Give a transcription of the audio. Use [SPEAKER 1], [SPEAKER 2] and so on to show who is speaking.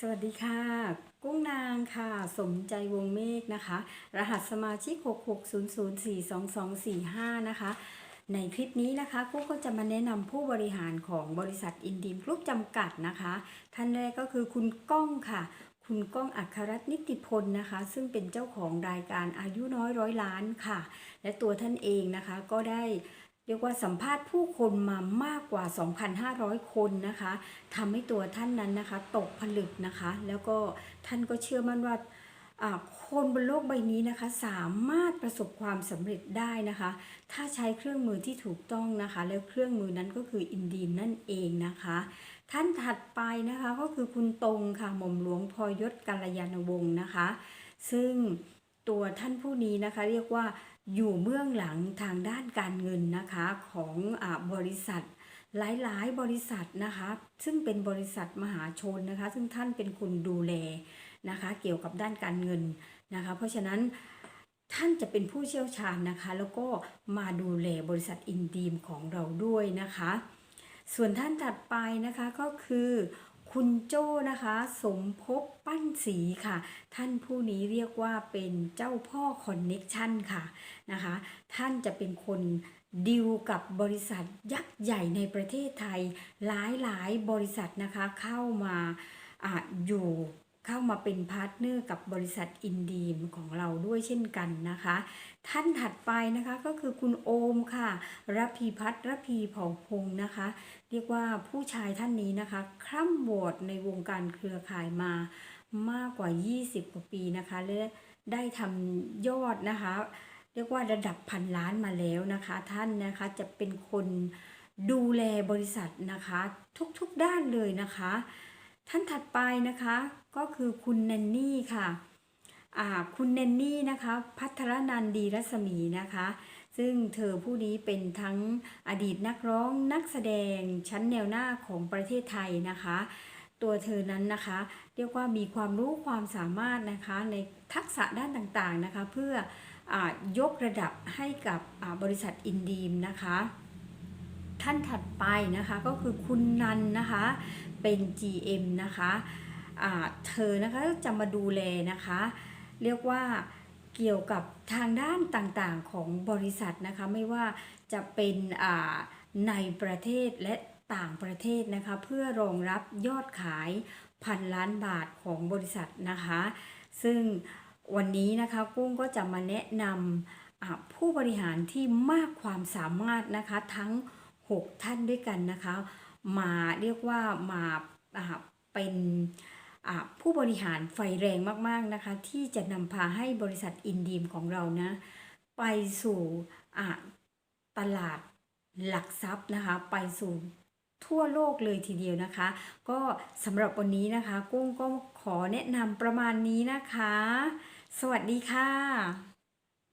[SPEAKER 1] สวัสดีค่ะ กุ้งนางค่ะ สมใจวงเมฆนะคะ รหัสสมาชิก 660042245นะคะ ในคลิปนี้นะคะกุ้งก็จะมาแนะนำผู้บริหารของบริษัทอินดีมกรุ๊ปจำกัดนะคะ ท่านแรกก็คือคุณก้องค่ะ คุณก้องอัครรัตนนิติพลนะคะ ซึ่งเป็นเจ้าของรายการอายุน้อยร้อยล้านค่ะ และตัวท่านเองนะคะก็ได้ เรียกว่าสัมภาษณ์ผู้คนมามากกว่า 2,500 คนนะคะทำให้ตัวท่านนั้นนะคะ ตกผลึกนะคะ แล้วก็ท่านก็เชื่อมั่นว่าอาคนบนโลกใบนี้นะคะ สามารถประสบความสำเร็จได้นะคะ ถ้าใช้เครื่องมือที่ถูกต้องนะคะ แล้วเครื่องมือนั้นก็คืออินดีมนั่นเองนะคะ ท่านถัดไปนะคะก็คือคุณตรงค่ะหม่อมหลวงพอยศกัลยาณวงศ์นะคะ ซึ่ง ตัวท่านผู้นี้นะคะเรียกว่าอยู่เบื้องหลังทางด้านการเงินนะคะของอบริษัทหลาย ๆ บริษัทนะคะซึ่งเป็นบริษัทมหาชนนะคะ ซึ่งท่านเป็นคนดูแลนะคะ เกี่ยวกับด้านการเงินนะคะ เพราะฉะนั้นท่านจะเป็นผู้เชี่ยวชาญนะคะ แล้วก็มาดูแลบริษัทอินดีมของเราด้วยนะคะ ส่วนท่านถัดไปนะคะก็คือ คุณโจ้นะคะ สมภพปั้นสีค่ะ ท่านผู้นี้เรียกว่าเป็นเจ้าพ่อคอนเน็กชันค่ะนะคะ ท่านจะเป็นคนดิวกับบริษัทยักษ์ใหญ่ในประเทศไทย หลายหลายๆบริษัทนะคะเข้ามาอาอยู่ เข้ามาเป็นพาร์ทเนอร์กับบริษัทอินดีมของเราด้วยเช่นกันนะคะ ท่านถัดไปนะคะก็คือคุณโอมค่ะระพีพัฒน์ระพีเผ่าพงนะคะ เรียกว่าผู้ชายท่านนี้นะคะ คร่ำวอดในวงการเครือข่ายมามากกว่า 20 กว่าปีนะคะและได้ทำยอดนะคะ เรียกว่าระดับพันล้านมาแล้วนะคะ ท่านนะคะจะเป็นคนดูแลบริษัทนะคะ ทุกๆด้านเลยนะคะ ท่านถัดไปนะคะก็คือคุณแนนนี่ค่ะคุณแนนนี่นะคะ พัทรนันดีรัศมีนะคะ ซึ่งเธอผู้นี้เป็นทั้งอดีตนักร้องนักแสดงชั้นแนวหน้าของประเทศไทยนะคะ ตัวเธอนั้นนะคะ เรียกว่ามีความรู้ความสามารถนะคะในทักษะด้านต่างๆนะคะ เพื่ออยกระดับให้กับบริษัทอินดีมนะคะ ท่านถัดไปนะคะก็คือคุณนันนะคะเป็น GM นะคะเธอนะคะจะมาดูแลนะคะ เรียกว่าเกี่ยวกับทางด้านต่างๆของบริษัทนะคะไม่ว่าจะเป็นในประเทศและต่างประเทศนะคะเพื่อรองรับยอดขายพันล้านบาทของบริษัทนะคะ ซึ่งวันนี้นะคะกุ้งก็จะมาแนะนำผู้บริหารที่มากความสามารถนะคะทั้ง 6 ท่านด้วยกันนะคะ มาเรียกว่ามาอ่าเป็นอ่าผู้บริหารไฟแรงมากๆนะคะ ที่จะนำพาให้บริษัทอินดีมของเรานะ ไปสู่อ่าตลาดหลักทรัพย์นะคะ ไปสู่ทั่วโลกเลยทีเดียวนะคะ ก็สำหรับวันนี้นะคะกุ้งก็ขอแนะนำประมาณนี้นะคะ สวัสดีค่ะ